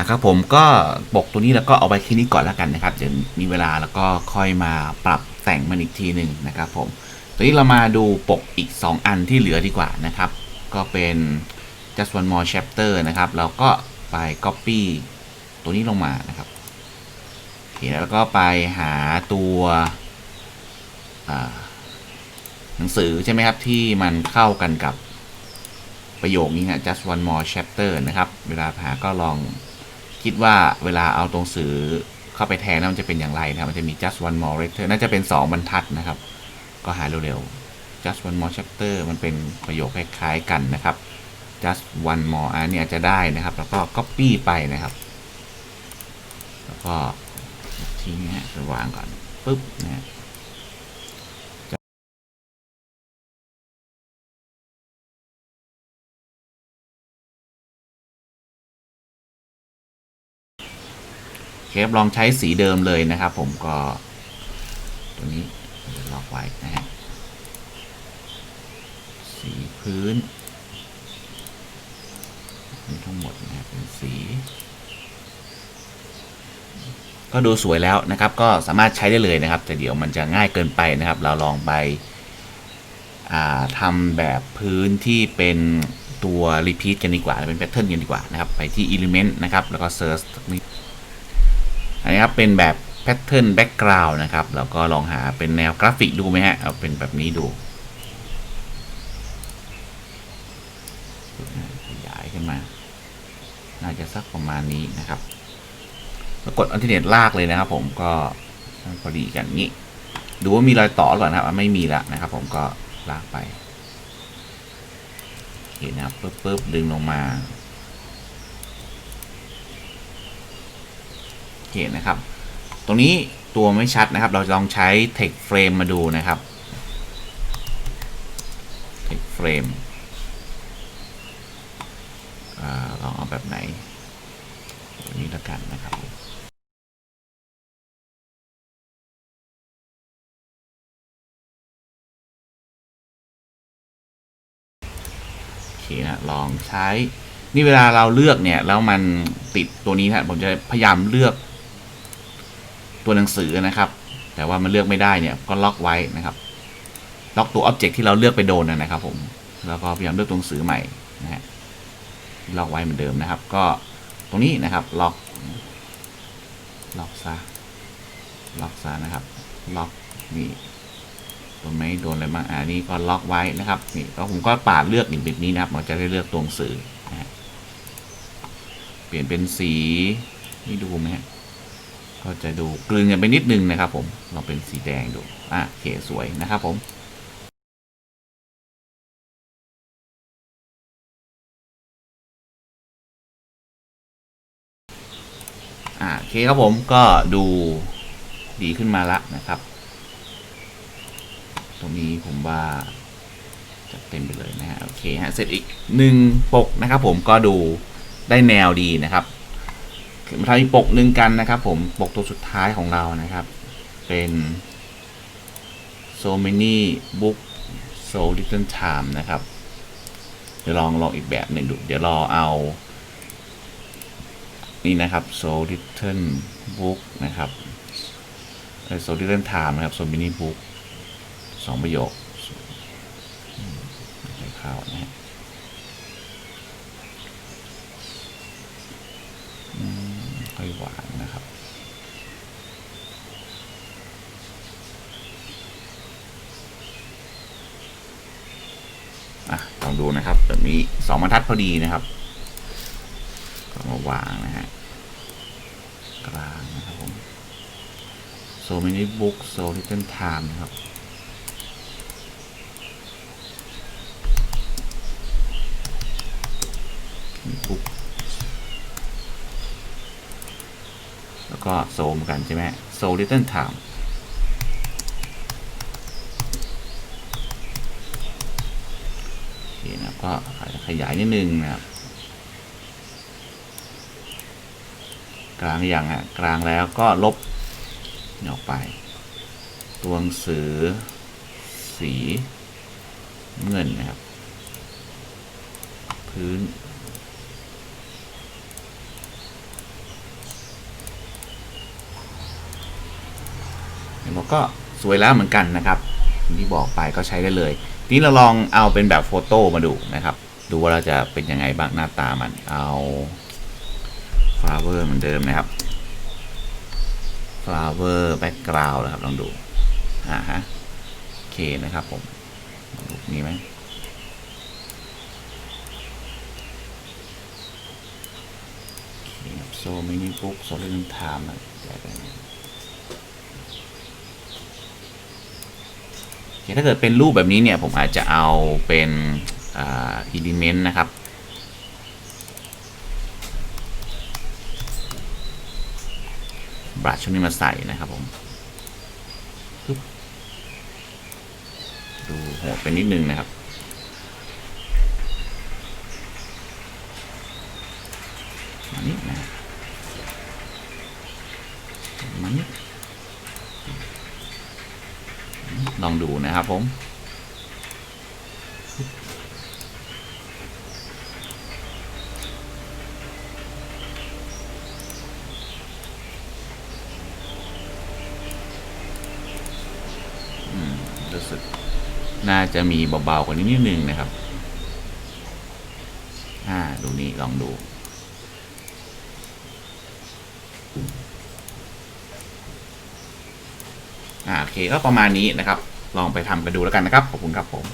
อะครับผมก็ปกตัวนี้แล้วก็เอาไว้แค่นี้ก่อนแล้วกันนะครับเดี๋ยวมีเวลาแล้วก็ค่อยมาปรับแต่งมันอีกทีหนึ่งนะครับผมตัวนี้เรามาดูปกอีก 2 อันที่เหลือดีกว่านะครับ ก็เป็น just one more chapter นะครับ เราก็ไป copy ตัวนี้ลงมานะครับโอเคแล้วก็ไปหาตัวหนังสือใช่ไหมครับ ที่มันเข้ากันกับประโยคนี้นะ just one more chapter นะครับ เวลาหาก็ลอง คิดว่าเวลาเอาตรงสือเข้าไปแทนแล้วมันจะเป็นอย่างไรนะครับ มันจะมี just one more letter น่าจะเป็น 2 บรรทัดนะครับ ก็หาเร็วๆ just one more chapter มันเป็นประโยคคล้ายๆกันนะครับ just one more อันนี้อาจจะได้นะครับ แล้วก็ copy ไปนะครับ แล้วก็ทิ้งนะฮะวางก่อนปุ๊บนะ เคฟลองใช้สีเดิมเลยนะครับผมก็ ตัวนี้จะล็อกไว้นะฮะสีพื้นมีทั้งหมดนะครับเป็นสี ก็ดูสวยแล้วนะครับ ก็สามารถใช้ได้เลยนะครับ แต่เดี๋ยวมันจะง่ายเกินไปนะครับ เราลองไปอ่าทำแบบพื้นที่เป็นตัว repeat กันดีกว่า เป็น pattern กันดีกว่านะครับ ไปที่ element นะครับ แล้วก็ search ตรงนี้ อันนี้ครับเป็นแบบ pattern background นะครับแล้วก็ลองหาเป็นแนวกราฟิกดูไหมฮะเอาเป็นแบบนี้ดูขยายขึ้นมา น่าจะสักประมาณนี้นะครับแล้วกดอัลเทอร์เนทลากเลยนะครับ ผมก็พอดีกันนี้ ดูว่ามีรอยต่อหรือเปล่านะครับไม่มีแล้วนะครับ ผมก็ลากไปโอเคนะครับปึ๊บปึ๊บดึงลงมา โอเคนะครับ ตรงนี้ตัวไม่ชัดนะครับ เราลองใช้ text frame มาดูนะครับ text frame อลองเอาแบบไหนตัวนี้ล้วกันนะครับโอเคนะลองใช้ นี่เวลาเราเลือกเนี่ย แล้วมันติดตัวนี้นะผมจะพยายามเลือก ตัวหนังสือนะครับ แต่ว่ามันเลือกไม่ได้เนี่ยก็ล็อกไว้นะครับ ล็อกตัวอ็อบเจกต์ที่เราเลือกไปโดนนะครับผมแล้วก็พยายามเลือกตัวหนังสือใหม่นะฮะล็อกไว้เหมือนเดิมนะครับ ก็ตรงนี้นะครับล็อกล็อกซะล็อกซะนะครับ ล็อกนี่ตรงไหนโดนอะไรบ้างอ่านี่ก็ล็อกไว้นะครับนี่ก็ผมก็ปาดเลือกอย่างแบบนี้นะครับมันจะได้เลือกตัวหนังสือนะฮะเปลี่ยนเป็นสีนี่ดูไหมฮะ ก็จะดูกลืนกันไปนิดนึงนะครับ ผมลองเป็นสีแดงดูอะโอเคสวยนะครับผมอ่าโอเคครับผมก็ดูดีขึ้นมาละนะครับ ตรงนี้ผมว่าจะเต็มไปเลยนะฮะโอเคฮะเสร็จอีกหนึ่งปกนะครับ ผมก็ดูได้แนวดีนะครับ มาทำอีกปกหนึ่งกันนะครับ ผมปกตัวสุดท้ายของเรานะครับ เป็น so many book so little time นะครับ เดี๋ยวลองลองอีกแบบหนึ่งดู เดี๋ยวรอเอา นี่นะครับ so little book นะครับเอ่อ so little time นะครับ so many book สองประโยคเข้านะฮะอืม ค่อยหวานนะครับ อะลองดูนะครับแบบนี้สองบรรทัดพอดีนะครับ ก็มาวางนะฮะกลางนะครับผม so many books so little time นะครับ บุ๊กแล้ว ก็โซมกันใช่ไหมโซ little time โอเคนะก็ขยายนิดนึงนะครับ กลางอย่างอะกลางแล้วก็ลบออกไป ตัวหนังสือสีเงินนะครับ พื้น เราก็สวยแล้วเหมือนกันนะครับที่บอกไปก็ใช้ได้เลยทีนี้เราลองเอาเป็นแบบโฟโต้มาดูนะครับ ดูว่าเราจะเป็นยังไงบ้างหน้าตามันเอา flower เหมือนเดิมนะครับ flower background นะครับลองดูอ่าฮะโอเคนะครับผมลองดูมีไหมโซมินิบุ๊กโซลินไทม์อะไรเนี่ยโอเค ถ้าเกิดเป็นรูปแบบนี้เนี่ยผมอาจจะเอาเป็นอิเลเมนต์นะครับ บรัชชุดนี้มาใส่นะครับผมดูโหดไปนิดนึงนะครับ มานี่นะมานี่ ลองดูนะครับผมอืมรู้สึก น่าจะมีเบา ๆ กว่านี้นิดนึงนะครับ อ่า ดูนี่ลองดูอ่าโอเคก็ประมาณนี้นะครับ ลองไปทำกันดูแล้วกันนะครับ ขอบคุณครับผม